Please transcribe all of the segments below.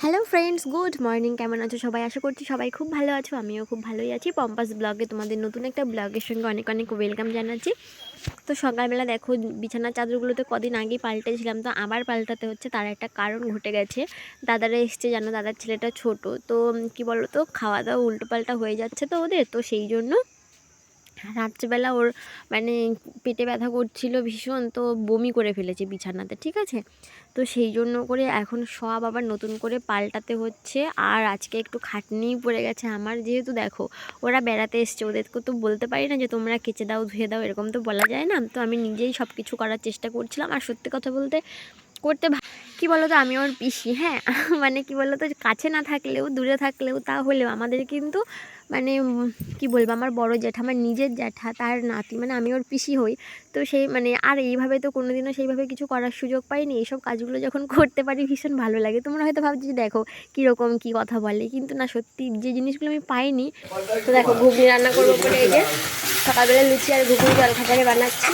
Hello friends good morning কেমন আছো সবাই? আশা করছি সবাই খুব ভালো আছো। আমিও খুব ভালোই আছি। পম্পাস ব্লগে তোমাদের নতুন একটা ব্লগের সঙ্গে অনেক অনেক ওয়েলকাম জানাচ্ছি। তো সকালবেলা দেখো, বিছানার চাদরগুলোতে কদিন আগেই পাল্টেছিলাম। তো আবার পাল্টাতে হচ্ছে, তার একটা কারণ ঘটে গেছে। দাদারা এসছে, জানো, দাদার ছেলেটা ছোট। তো কি বলো তো খাওয়া দাওয়া উল্টো পাল্টা হয়ে যাচ্ছে তো ওদের। তো সেই জন্য রাত্রিবেলা ওর মানে পেটে ব্যথা করছিল ভীষণ, তো বমি করে ফেলেছে বিছানাতে, ঠিক আছে? তো সেই জন্য করে এখন সব আবার নতুন করে পাল্টাতে হচ্ছে। আর আজকে একটু খাটনিই পড়ে গেছে আমার, যেহেতু দেখো, ওরা বেড়াতে এসছে, ওদেরকে তো বলতে পারি না যে তোমরা কেচে দাও, ধুয়ে দাও, এরকম তো বলা যায় না। তো আমি নিজেই সব কিছু করার চেষ্টা করছিলাম। আর সত্যি কথা বলতে করতে কি বলো তো আমি ওর পিসি হ্যাঁ? মানে কি বলো তো কাছে না থাকলেও, দূরে থাকলেও তা হলেও আমাদের কিন্তু মানে কি বলব, আমার বড় জ্যাঠা, আমার নিজের জ্যাঠা, তার নাতি মানে আমি ওর পিসি হই। তো সেই মানে আর এইভাবে তো কোনোদিনও সেইভাবে কিছু করার সুযোগ পাইনি। এইসব কাজগুলো যখন করতে পারি, ভীষণ ভালো লাগে। তোমরা হয়তো ভাবছি যে, দেখো, কীরকম, কী কথা বলে? কিন্তু না, সত্যি যে জিনিসগুলো আমি পাইনি, তো দেখো, ঘুগনি রান্না করব বলে এই যে, সকালবেলা লুচি আর ঘুগনি জলখাবারে বানাচ্ছি।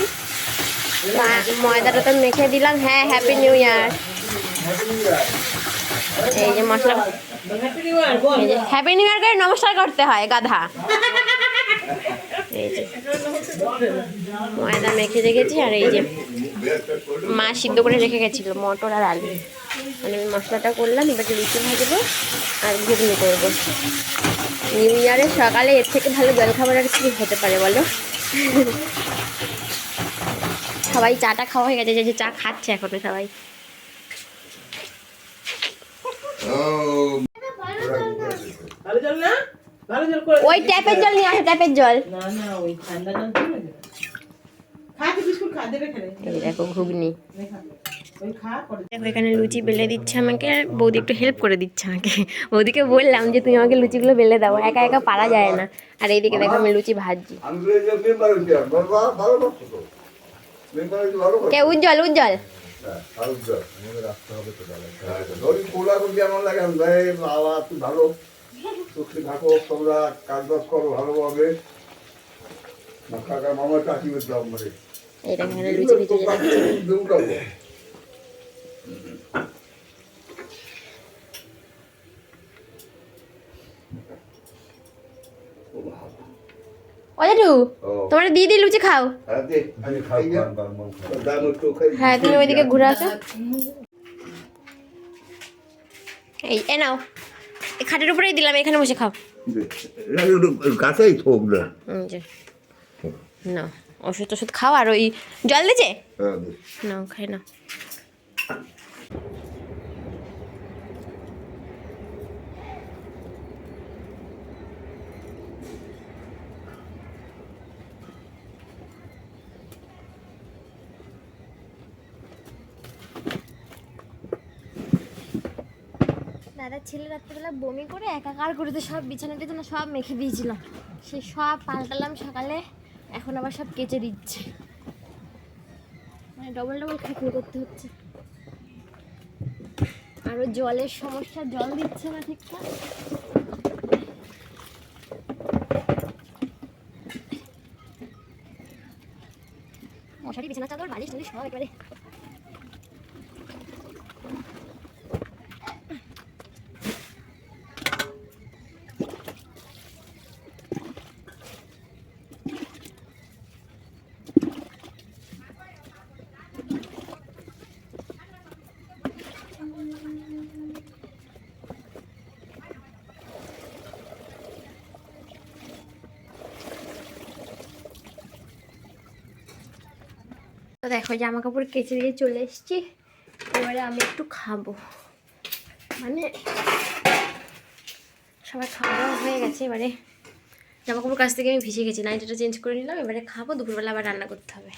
ময়দাটা তো মেখে দিলাম। হ্যাঁ হ্যাপি নিউ ইয়ার এই যে মশলা হ্যাপি নিউ ইয়ার করে নমস্কার করতে হয়, গাধা। এই যে ময়দা মেখে রেখেছি, আর এই যে মা সিদ্ধ করে রেখে গেছিল, মটর আর আলু। মানে আমি মশলাটা করলাম, এবারে লুচি ভাজবো আর ঘুগনি করব। নিউ ইয়ারের সকালে এর থেকে ভালো জলখাবার আর কি হতে পারে বলো? সবাই চাটা খাওয়া হয়ে গেছে যে চা খাচ্ছে এখনও সবাই। ওই ট্যাপের জল নিয়ে আসো, ট্যাপের জল। দেখো ঘুগনি। এখানে লুচি বেলে দিচ্ছে আমাকে হেল্প করে দিচ্ছে আমাকে। বৌদিকে বললাম যে, তুমি আমাকে লুচিগুলো বেলে দাও, একা একা পারা যায় না। আর এইদিকে দেখো আমি লুচি ভাজছি। কে উজ্জ্বল উজ্জ্বল। হ্যাঁ। হ্যাঁ, কেমন লাগে? ভাই বাবা তুই ভালো। সুখী থাকো তোমরা কাজ বাজ করো ভালোভাবে। কাকা মামার কাকি বের মানে লুচি ভিজে যাচ্ছে উঠাবো ও ও। তোমার দিদি লুচি খাও। হ্যাঁ না। হ্যাঁ তুমি ওইদিকে ঘুরে আসো। এই এ নাও। এই খাটের উপরেই দিলাম এখানে বসে খাও। গাছেই থোক না। হুম যে। না ওষুধ টষুধ খাও আর ওই জল দিছে হ্যাঁ। নাও খাই না ছেলে রাত্রিবেলা বমি করে একাকার করে তো সব বিছানা টিছানা সব মেখে দিয়েছিলাম সে সব পাল্টালাম সকালে, এখন আবার সব কেচে দিচ্ছে। মানে ডবল ডবল খাটনি করতে হচ্ছে। আরও জলের সমস্যা, জল দিচ্ছে না ঠিকঠাক। মশারি, বিছানা, চাদর, বালিশ, টালিশ সব একেবারে দেখো, জামা কাপড় কেচে দিয়ে চলে এসেছি। এবারে আমি একটু খাব। মানে সবার খাওয়া হয়ে গেছে এবারে। জামা কাপড় কাছ থেকে আমি ভিজে গেছি, নাইটটা চেঞ্জ করে নিলাম, এবারে খাব, দুপুরবেলা আবার রান্না করতে হবে।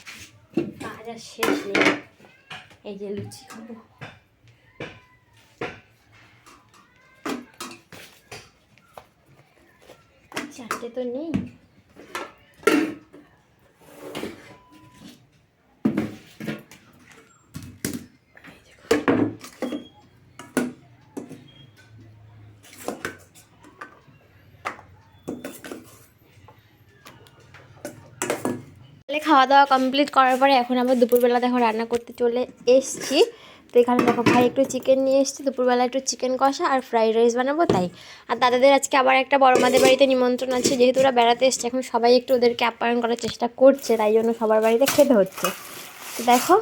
কাজ আর শেষ নেই। এই যে লুচি খাব। চারটে তো নেই। তাহলে খাওয়া দাওয়া কমপ্লিট করার পরে এখন আবার দুপুরবেলা দেখো রান্না করতে চলে এসছি। তো এখানে দেখো ভাই একটু চিকেন নিয়ে এসছি, দুপুরবেলা একটু চিকেন কষা আর ফ্রাইড রাইস বানাবো তাই। আর দাদাদের আজকে আবার একটা বড় মাদের বাড়িতে নিমন্ত্রণ আছে, যেহেতু ওরা বেড়াতে এসছে, এখন সবাই একটু ওদেরকে আপ্যায়ন করার চেষ্টা করছে, তাই জন্য সবার বাড়িতে খেতে হচ্ছে। তো দেখো,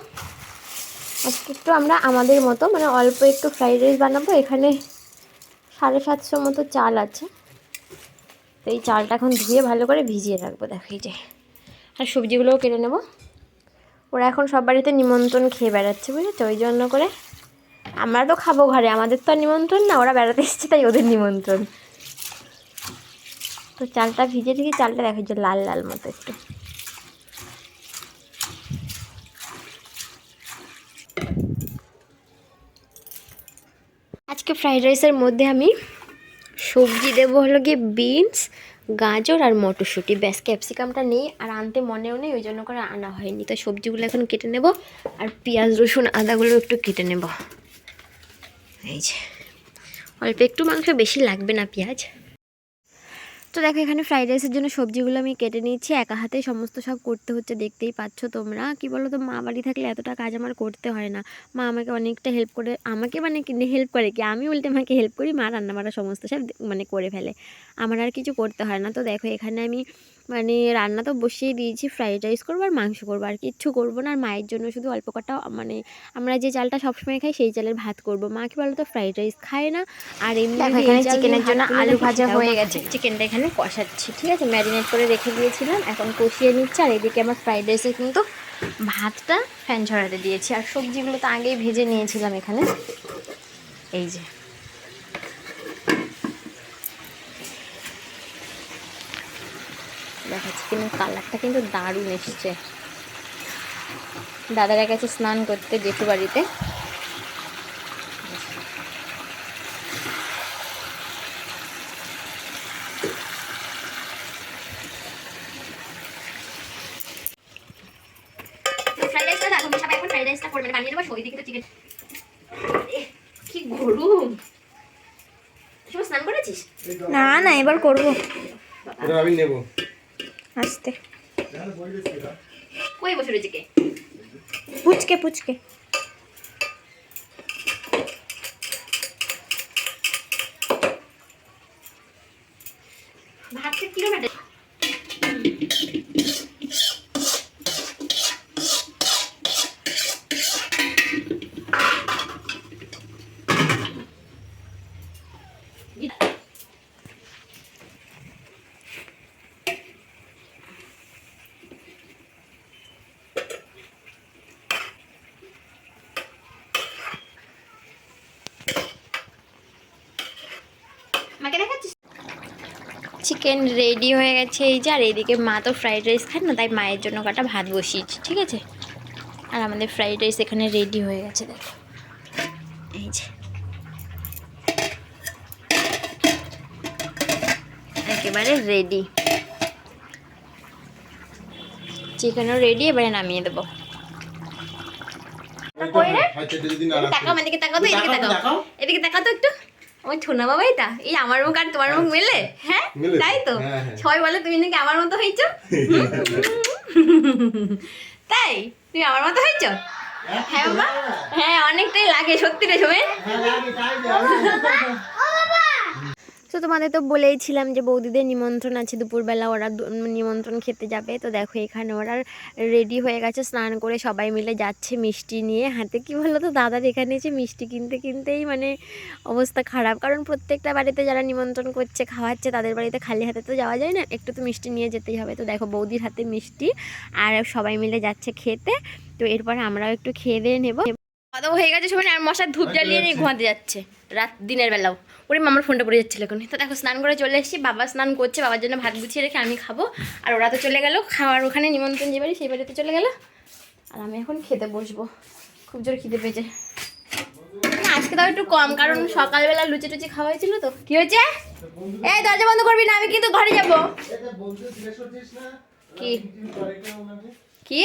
আজকে একটু আমরা আমাদের মতো মানে অল্প একটু ফ্রাইড রাইস বানাবো, এখানে সাড়ে সাতশো মতো চাল আছে। তো এই চালটা এখন ধুয়ে ভালো করে ভিজিয়ে রাখব, দেখো এই যে। আর সবজিগুলোও কেটে নেব। ওরা এখন সব বাড়িতে নিমন্ত্রণ খেয়ে বেড়াচ্ছে, বুঝেছ? ওই জন্য করে আমরা তো খাব ঘরে, আমাদের তো আর নিমন্ত্রণ না, ওরা বেড়াতে এসছে, তাই ওদের নিমন্ত্রণ। তো চালটা ভিজে থেকে চালটা দেখা যে লাল লাল মতো একটু। আজকে ফ্রাইড রাইসের মধ্যে আমি সবজি দেবো হলো গিয়ে বিনস গাজর আর মটরশুঁটি। ব্যাস, ক্যাপসিকামটা নেই আর আনতে মনেও নেই, ওই জন্য করে আনা হয়নি। তো সবজিগুলো এখন কেটে নেব আর পেঁয়াজ, রসুন, আদাগুলো একটু কেটে নেব। এই যে, অল্প একটু মাংস বেশি লাগবে না পেঁয়াজ। তো দেখো, এখানে ফ্রাইড রাইসের জন্য সবজিগুলো আমি কেটে নিয়েছি। একা হাতে সমস্ত সব করতে হচ্ছে, দেখতেই পাচ্ছ তোমরা। কি বলো তো মা বাড়ি থাকলে এতটা কাজ আমার করতে হয় না। মা আমাকে অনেকটা হেল্প করে, আমাকে মানে হেল্প করে কি? আমি উল্টে আমাকে হেল্প করি, মা রান্নাবাড়া সমস্ত সব মানে করে ফেলে। আমার আর কিছু করতে হয় না। তো দেখো, এখানে আমি মানে রান্না তো বসিয়ে দিয়েছি ফ্রাইড রাইস করব আর মাংস করব। আর কিচ্ছু করব না আর মায়ের জন্য শুধু অল্প কটা মানে আমরা যে চালটা সবসময় খাই সেই চালের ভাত করব। মা কি বলো তো ফ্রাইড রাইস খায় না আর এমনি চিকেনের জন্য আলু ভাজা হয়ে গেছে। চিকেনটা এখানে কষাচ্ছি ঠিক আছে? ম্যারিনেট করে রেখে দিয়েছিলাম এখন কষিয়ে নিচ্ছে আর এদিকে আমার ফ্রাইড রাইসে কিন্তু ভাতটা ফ্যান ঝরাতে দিয়েছি। আর সবজিগুলো তো আগেই ভেজে নিয়েছিলাম এখানে। এই যে। দেখা চিকেনের কালারটা কিন্তু দারুণ এসছে। দাদারা গেছে স্নান করতে জেঠু বাড়িতে। না না এবার করব। আমি নেব। আস্তে। কই বসে রয়েছে কে? পুচকে পুচকে। ভাতটা কিরম দেখাচ্ছিস? চিকেন রেডি হয়ে গেছে এই যে আর এইদিকে মা তো ফ্রাইড রাইস খায় না তাই মায়ের জন্য কাটা ভাত বসিয়েছি ঠিক আছে? আর আমাদের ফ্রাইড রাইস এখানে রেডি হয়ে গেছে দেখো। এই যে। একেবারে রেডি চিকেনও রেডি এবারে নামিয়ে দেবো। কই রে? যদি না এদিকে তাকাও এদিকে তাকাও তো এদিকে তাকাও। এদিকে তাকাও তো একটু। ওই ছোনা বাবা এটা এই আমার মুখ আর তোমার মুখ মেলে? হ্যাঁ? তাই তো? হ্যাঁ, হ্যাঁ। সবাই বলে তুমি নাকি আমার মতো হয়েছো? তাই? তুমি আমার মতো হয়েছো? হ্যাঁ বাবা। হ্যাঁ। অনেকটাই লাগে সত্যি রে সোমেন। তো। তোমাদের তো বলেইছিলাম যে বৌদিদের নিমন্ত্রণ আছে দুপুরবেলা, ওরা নিমন্ত্রণ খেতে যাবে। তো দেখো এখানে ওরা রেডি হয়ে গেছে, স্নান করে সবাই মিলে যাচ্ছে মিষ্টি নিয়ে। হাতে কি বলো তো দাদার এখানে এসে মিষ্টি কিনতে কিনতেই মানে অবস্থা খারাপ। কারণ প্রত্যেকটা বাড়িতে যারা নিমন্ত্রণ করছে, খাওয়াচ্ছে, তাদের বাড়িতে খালি হাতে তো যাওয়া যায় না, একটু তো মিষ্টি নিয়ে যেতেই হবে। তো দেখো বৌদির হাতে মিষ্টি, আর সবাই মিলে যাচ্ছে খেতে। তো এরপরে আমরাও একটু খেয়ে দিয়ে নেব। খাওয়া দাওয়া হয়ে গেছে সবাই আর মশার ধূপ জ্বালিয়ে নিয়ে ঘুমাতে যাচ্ছে। রাত দিনের বেলাও। ওরে মামার ফোনটা পড়ে যাচ্ছিল এখন তো দেখো স্নান করে চলে এসেছি বাবা স্নান করছে বাবার জন্য ভাত গুছিয়ে রেখে আমি খাব। আর ওরা তো চলে গেল খাওয়ার ওখানে নিমন্ত্রণ যে বাড়ি সেই বাড়িতে চলে গেল। আর আমি এখন খেতে বসবো। খুব জোর খিদে পেয়েছে। আজকে তাও একটু কম কারণ সকালবেলা লুচি টুচি খাওয়া হয়েছিল তো। কি হয়েছে? এই দরজা বন্ধ করবি না আমি কিন্তু ঘরে যাব। কি? কি?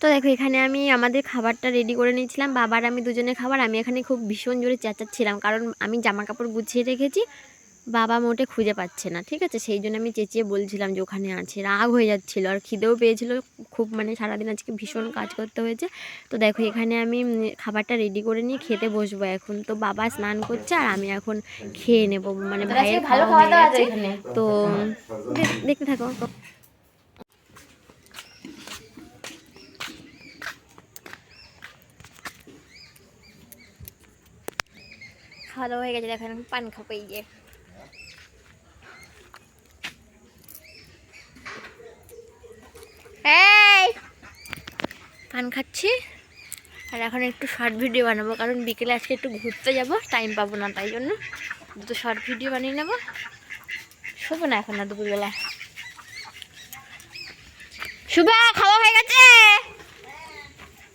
তো দেখো এখানে আমি আমাদের খাবারটা রেডি করে নিয়েছিলাম। বাবার আমি দুজনে খাবার আমি এখানে খুব ভীষণ জোরে চেঁচাচ্ছিলাম কারণ আমি জামা কাপড় গুছিয়ে রেখেছি বাবা মোটে খুঁজে পাচ্ছে না ঠিক আছে? সেই জন্য আমি চেঁচিয়ে বলছিলাম যে ওখানে আছে। রাগ হয়ে যাচ্ছিল আর খিদেও পেয়েছিল। খুব মানে সারাদিন আজকে ভীষণ কাজ করতে হয়েছে। তো দেখো এখানে আমি খাবারটা রেডি করে নিয়ে খেতে বসবো এখন। তো বাবা স্নান করছে আর আমি এখন খেয়ে নেব মানে ভাইয়ের খাওয়া হয়ে গেছে। তো দেখ- দেখতে থাকো। খাওয়া দাওয়া হয়ে গেছে দেখো এখন পান খাব এই যে। পান খাচ্ছি। আর এখন একটু শর্ট ভিডিও বানাবো, কারণ বিকেলে আজকে একটু ঘুরতে যাব টাইম পাবো না, তাই জন্য দুটো শর্ট ভিডিও বানিয়ে নেব। শুভ না এখন না দুপুরবেলা। শুভা, খাওয়া হয়ে গেছে?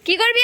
কি করবি